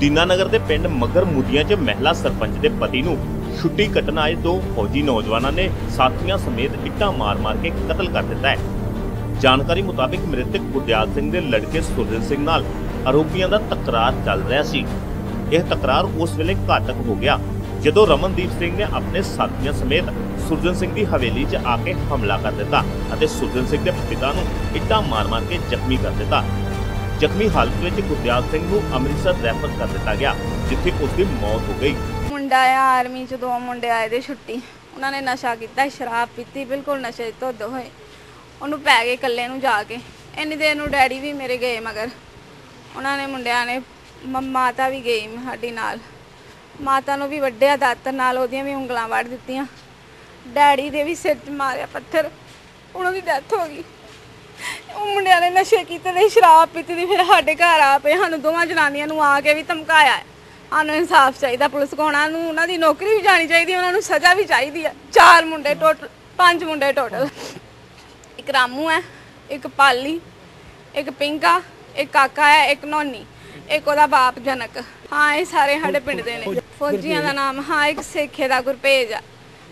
ਦੀਨਾਨਗਰ ਦੇ ਪਿੰਡ ਮਗਰ ਮੁਦੀਆਂ 'ਚ ਮਹਿਲਾ ਸਰਪੰਚ ਦੇ ਪਤੀ ਨੂੰ ਛੁੱਟੀ ਕੱਟਣ ਆਏ ਦੋ ਫੌਜੀ ਨੌਜਵਾਨਾਂ ਨੇ ਸਾਥੀਆਂ ਸਮੇਤ ਇੱਟਾਂ ਮਾਰ-ਮਾਰ ਕੇ ਕਤਲ ਕਰ ਦਿੱਤਾ ਹੈ। ਜਾਣਕਾਰੀ ਮੁਤਾਬਿਕ ਮ੍ਰਿਤਕ ਗੁਰਦਿਆਲ ਸਿੰਘ ਦੇ ਲੜਕੇ ਸੁਰਜਨ ਸਿੰਘ ਨਾਲ ਆਰੋਪੀਆਂ ਦਾ ਤਕਰਾਰ ਚੱਲ ਰਿਹਾ ਸੀ। ਇਹ ਤਕਰਾਰ ਉਸ ਵੇਲੇ ਘਾਤਕ ਹੋ ਗਿਆ, ਜਦੋਂ ਰਮਨਦੀਪ ਸਿੰਘ ਨੇ ਆਪਣੇ ਸਾਥੀਆਂ ਸਮੇਤ ਸੁਰਜਨ ਸਿੰਘ ਦੀ ਹਵੇਲੀ 'ਚ ਆ ਕੇ ਹਮਲਾ ਕਰ ਦਿੱਤਾ ਅਤੇ ਸੁਰਜਨ ਸਿੰਘ ਦੇ ਪਿਤਾ ਨੂੰ ਇੱਟਾਂ ਮਾਰ-ਮਾਰ ਕੇ ਜ਼ਖਮੀ ਕਰ ਦਿੱਤਾ। ਜ਼ਖਮੀ ਹਾਲਤ ਵਿੱਚ ਗੁਰਦਿਆਲ ਸਿੰਘ ਨੂੰ ਅੰਮ੍ਰਿਤਸਰ ਰੈਫਰ ਕਰ ਦਿੱਤਾ ਗਿਆ, ਜਿੱਥੇ ਉਸ ਦੀ ਮੌਤ ਹੋ ਗਈ। ਮੁੰਡਾ ਆ, ਆਰਮੀ ਚ ਦੋ ਮੁੰਡੇ ਆਏ ਦੇ ਛੁੱਟੀ, ਉਹਨਾਂ ਨੇ ਨਸ਼ਾ ਕੀਤਾ, ਸ਼ਰਾਬ ਪੀਤੀ, ਬਿਲਕੁਲ ਨਸ਼ੇ ਤੋਂ ਧੁੱਤ ਹੋਏ। ਉਹਨੂੰ ਪੈ ਗਏ ਇਕੱਲੇ ਨੂੰ ਜਾ ਕੇ। ਇੰਨੀ ਦੇਰ ਨੂੰ ਡੈਡੀ ਵੀ ਮੇਰੇ ਗਏ ਮਗਰ। ਉਹਨਾਂ ਨੇ ਮੁੰਡਿਆਂ ਨੇ ਮਾਤਾ ਵੀ ਗਈ ਸਾਡੀ ਨਾਲ। ਮਾਤਾ ਨੂੰ ਵੀ ਵੱਡਿਆ ਦਾਤਰ ਨਾਲ ਉਹਦੀਆਂ ਵੀ ਉਂਗਲਾਂ ਵੱਢ ਦਿੱਤੀਆਂ। ਡੈਡੀ ਦੇ ਵੀ ਸਿਰ 'ਚ ਮਾਰਿਆ ਪੱਥਰ। ਉਹਨਾਂ ਦੀ ਡੈਥ ਹੋ ਗਈ। ਉਹ ਮੁੰਡਿਆਂ ਨੇ ਨਸ਼ੇ ਕੀਤੇ ਤੇ ਸ਼ਰਾਬ ਪੀਤੀ ਦੀ ਫਿਰ ਸਾਡੇ ਘਰ ਆ ਪਏ। ਸਾਨੂੰ ਦੋਵਾਂ ਜਨਾਨੀਆਂ ਨੂੰ ਆ ਕੇ ਵੀ ਧਮਕਾਇਆ ਹੈ। ਸਾਨੂੰ ਇਨਸਾਫ ਚਾਹੀਦਾ ਪੁਲਿਸ ਕੋਣਾ ਨੂੰ ਉਹਨਾਂ ਦੀ ਨੌਕਰੀ ਵੀ ਜਾਣੀ ਚਾਹੀਦੀ ਉਹਨਾਂ ਨੂੰ ਸਜ਼ਾ ਵੀ ਚਾਹੀਦੀ ਹੈ। ਚਾਰ ਮੁੰਡੇ ਟੋਟਲ ਪੰਜ ਮੁੰਡੇ ਟੋਟਲ। ਇੱਕ ਰਾਮੂ ਹੈ ਇੱਕ ਪਾਲੀ ਇੱਕ ਪਿੰਕਾ ਇੱਕ ਕਾਕਾ ਹੈ ਇੱਕ ਨੋਨੀ ਇੱਕ ਉਹਦਾ ਬਾਪ ਜਨਕ। ਹਾਂ ਇਹ ਸਾਰੇ ਸਾਡੇ ਪਿੰਡ ਦੇ ਨੇ। ਫੌਜੀਆਂ ਦਾ ਨਾਮ ਹਾਂ ਇੱਕ ਸੇਖੇ ਦਾ ਗੁਰਪੇਜ ਆ।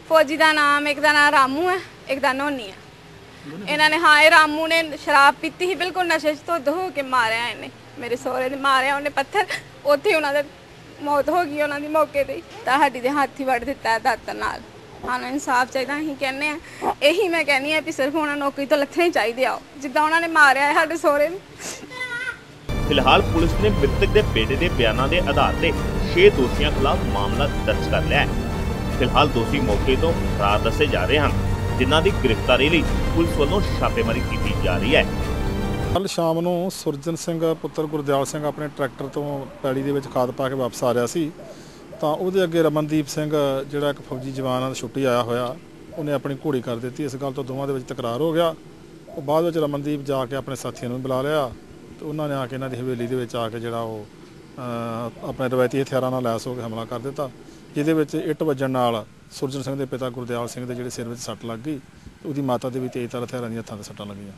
ਫੌਜੀ ਦਾ ਨਾਮ ਇੱਕ ਦਾ ਨਾਮ ਰਾਮੂ ਹੈ ਇੱਕ ਦਾ ਨੋਨੀ ਹੈ। ਇਹਨਾਂ ਨੇ, ਹਾਂ, ਇਹ ਰਾਮੂ ਨੇ ਸ਼ਰਾਬ ਪੀਤੀ ਸੀ, ਬਿਲਕੁਲ ਨਸ਼ੇ 'ਚ ਧੁੱਤ ਹੋ ਕੇ ਮਾਰਿਆ ਇਹਨੇ, ਮੇਰੇ ਸਹੁਰੇ ਨੇ ਮਾਰਿਆ ਉਹਨੇ ਪੱਥਰ, ਉੱਥੇ ਉਹਨਾਂ ਦੇ ਮੌਤ ਹੋ ਗਈ ਉਹਨਾਂ ਦੀ ਮੌਕੇ ਤੇ ਹੀ। ਤਾਂ ਹੱਡੀ ਦੇ ਹੱਥ ਹੀ ਵੱਢ ਦਿੱਤਾ ਹੈ ਦਾਤਰ ਨਾਲ ਸਾਨੂੰ ਇਨਸਾਫ ਚਾਹੀਦਾ, ਅਸੀਂ ਕਹਿੰਦੇ ਆ ਇਹੀ ਮੈਂ ਕਹਿੰਦੀ ਆ ਵੀ ਸਿਰਫ ਉਹਨਾਂ ਨੌਕਰੀ ਤੋਂ ਲੱਥਣੇ ਚਾਹੀਦੇ ਆ ਉਹ। ਜਿੱਦਾਂ ਉਹਨਾਂ ਨੇ ਮਾਰਿਆ ਹੈ ਸਾਡੇ ਸਹੁਰੇ ਨੂੰ ਫਿਲਹਾਲ ਪੁਲਿਸ ਨੇ ਮ੍ਰਿਤਕ ਦੇ ਬੇਟੇ ਦੇ ਬਿਆਨਾਂ ਦੇ ਆਧਾਰ ਤੇ 6 ਦੋਸ਼ੀਆਂ ਖਿਲਾਫ ਮਾਮਲਾ ਦਰਜ ਕਰ ਲਿਆ ਹੈ ਫਿਲਹਾਲ ਦੋਸ਼ੀ ਮੌਕੇ ਤੋਂ ਫਰਾਰ ਦੱਸੇ ਜਾ ਰਹੇ ਹਨ ਜਿਨ੍ਹਾਂ ਦੀ ਗ੍ਰਿਫਤਾਰੀ ਲਈ ਪੁਲਿਸ ਵੱਲੋਂ ਛਾਪੇਮਾਰੀ ਕੀਤੀ ਜਾ ਰਹੀ ਹੈ। ਕੱਲ ਸ਼ਾਮ ਨੂੰ ਸੁਰਜਨ ਸਿੰਘ ਪੁੱਤਰ ਗੁਰਦਿਆਲ ਸਿੰਘ ਆਪਣੇ ਟਰੈਕਟਰ ਤੋਂ ਪੈੜੀ ਦੇ ਵਿੱਚ ਖਾਦ ਪਾ ਕੇ ਵਾਪਸ ਆ ਰਿਹਾ ਸੀ। ਤਾਂ ਉਹਦੇ ਅੱਗੇ ਰਮਨਦੀਪ ਸਿੰਘ, ਜਿਹੜਾ ਇੱਕ ਫੌਜੀ ਜਵਾਨ ਆ ਛੁੱਟੀ ਆਇਆ ਹੋਇਆ, ਉਹਨੇ ਆਪਣੀ ਘੋੜੀ ਕਰ ਦਿੱਤੀ। ਇਸ ਗੱਲ ਤੋਂ ਦੋਵਾਂ ਦੇ ਵਿੱਚ ਤਕਰਾਰ ਹੋ ਗਿਆ। ਉਹ ਬਾਅਦ ਵਿੱਚ ਰਮਨਦੀਪ ਜਾ ਕੇ ਆਪਣੇ ਸਾਥੀਆਂ ਨੂੰ ਬੁਲਾ ਲਿਆ ਤੇ ਉਹਨਾਂ ਨੇ ਆ ਕੇ ਇਹਨਾਂ ਦੀ ਹਵੇਲੀ ਦੇ ਵਿੱਚ ਆ ਕੇ ਜਿਹੜਾ ਉਹ ਆਪਣੇ ਰਵਾਇਤੀ ਹਥਿਆਰਾਂ ਨਾਲ ਲੈਸ ਹੋ ਕੇ ਹਮਲਾ ਕਰ ਦਿੱਤਾ, ਜਿਹਦੇ ਵਿੱਚ ਇੱਟ ਵੱਜਣ ਨਾਲ ਸੁਰਜਨ ਸਿੰਘ ਦੇ ਪਿਤਾ ਗੁਰਦਿਆਲ ਸਿੰਘ ਦੇ ਜਿਹੜੇ ਸਿਰ ਵਿੱਚ ਸੱਟ ਲੱਗ ਗਈ ਤੇ ਉਹਦੀ ਮਾਤਾ ਦੇ ਵੀ ਤੇਜ਼ ਹਥਿਆਰਾਂ ਦੀਆਂ ਹੱਥਾਂ ਤੇ ਸੱਟਾਂ ਲੱਗੀਆਂ।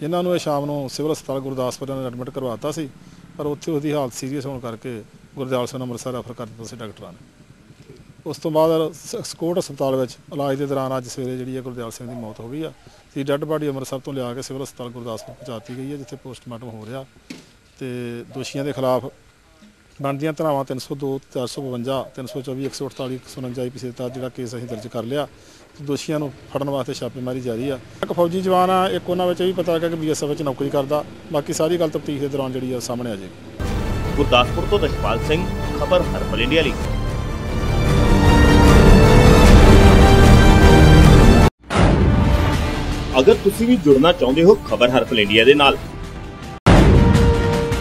ਜਿਨ੍ਹਾਂ ਨੂੰ ਇਹ ਸ਼ਾਮ ਨੂੰ ਸਿਵਲ ਹਸਪਤਾਲ ਗੁਰਦਾਸਪੁਰ ਨੇ ਐਡਮਿਟ ਕਰਵਾਤਾ ਸੀ, ਪਰ ਉੱਥੇ ਉਹਦੀ ਹਾਲਤ ਸੀਰੀਅਸ ਹੋਣ ਕਰਕੇ ਗੁਰਦਿਆਲ ਸਿੰਘ ਨੂੰ ਅੰਮ੍ਰਿਤਸਰ ਰੈਫਰ ਕਰ ਦਿੱਤਾ ਸੀ ਡਾਕਟਰਾਂ ਨੇ। ਉਸ ਤੋਂ ਬਾਅਦ ਸ- ਸਕੋਟ ਹਸਪਤਾਲ ਵਿੱਚ ਇਲਾਜ ਦੇ ਦੌਰਾਨ ਅੱਜ ਸਵੇਰੇ ਜਿਹੜੀ ਹੈ ਗੁਰਦਿਆਲ ਸਿੰਘ ਦੀ ਮੌਤ ਹੋ ਗਈ ਆ। ਤੇ ਡੈੱਡ ਬਾਡੀ ਅੰਮ੍ਰਿਤਸਰ ਤੋਂ ਲਿਆ ਕੇ ਸਿਵਲ ਹਸਪਤਾਲ ਗੁਰਦਾਸਪੁਰ ਪਹੁੰਚਾਤੀ ਗਈ ਹੈ, ਜਿੱਥੇ ਪੋਸਟਮਾਰਟਮ ਹੋ ਰਿਹਾ ਤੇ ਦੋਸ਼ੀਆਂ ਦੇ ਖਿਲਾਫ ਬਣਦੀਆਂ ਧਾਰਾਵਾਂ 302 452 324 148 149 ਆਈਪੀਸੀ ਦੇ ਤਹਿਤ ਜਿਹੜਾ ਕੇਸ ਅਸੀਂ ਦਰਜ ਕਰ ਲਿਆ ਦੋਸ਼ੀਆਂ ਨੂੰ ਫੜਨ ਵਾਸਤੇ ਛਾਪੇਮਾਰੀ ਜਾਰੀ ਆ। ਇੱਕ ਫੌਜੀ ਜਵਾਨ ਆ, ਇੱਕ ਉਹਨਾਂ ਵਿੱਚ ਇਹ ਵੀ ਪਤਾ ਲੱਗਾ ਕਿ ਬੀਐਸਐਫ ਵਿੱਚ ਨੌਕਰੀ ਕਰਦਾ। ਬਾਕੀ ਸਾਰੀ ਗੱਲ ਤਫਤੀਸ਼ ਦੇ ਦੌਰਾਨ ਜਿਹੜੀ ਆ ਸਾਹਮਣੇ ਆ ਜਾਏਗੀ। ਗੁਰਦਾਸਪੁਰ ਤੋਂ ਦਸ਼ਪਾਲ ਸਿੰਘ, ਖਬਰ ਹਰਪਲ ਇੰਡੀਆ ਲਈ। ਅਗਰ ਤੁਸੀਂ ਵੀ ਜੁੜਨਾ ਚਾਹੁੰਦੇ ਹੋ, ਖਬਰ ਹਰਪਲ ਇੰਡੀਆ ਦੇ ਨਾਲ।